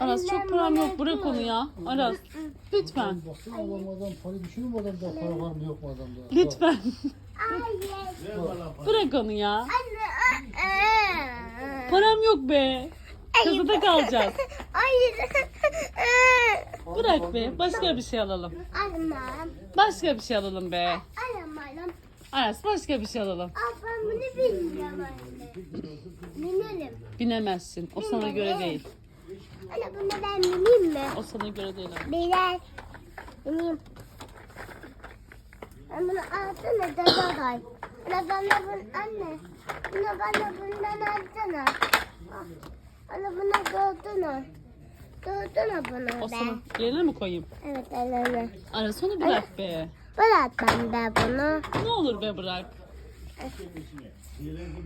Aras çok param yok bırak onu ya. Aras lütfen. Baksana adam adam para düşünür mü adamda para var mı yok mu adamda? Lütfen. Hayır. Bırak onu ya. Param yok be. Kasada kalacağız. Hayır. Bırak be. Başka bir şey alalım. Almam. Başka bir şey alalım be. Alamam. Aras başka bir şey alalım. Aa, ben bunu bilmiyorum anne. Binelim. Binemezsin. O sana göre değil. Anne bunu ben bineyim mi? O sana göre değil. abi. Birer. Bineyim. Ben bunu alsana dadaday. Anne bana bunu anne. Anne bana bundan alsana. Ah, Anne buna doldurun. Doldurun bunu O be. sana yerine mi koyayım? Evet anne. Aras onu bırak be. Bırak ben de bunu. Ne olur be bırak.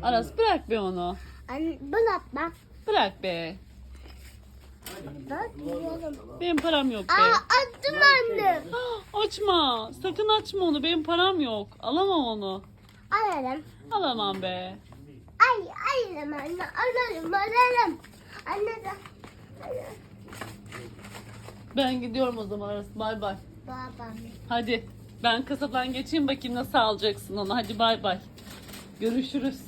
Aras bırak be onu. Anne bırak ben. Bırak be. Bak yiyorum. Benim param yok be. Aa attım anne. Ah, Açma. Sakın açma onu. Benim param yok. Alamam onu. Alırım. Alamam be. Ay alırım anne. Alırım alırım. Anne de. Ben gidiyorum o zaman Aras. Bay bay. Babam. Hadi. Ben kasadan geçeyim bakayım nasıl alacaksın onu. Hadi bay bay. Görüşürüz.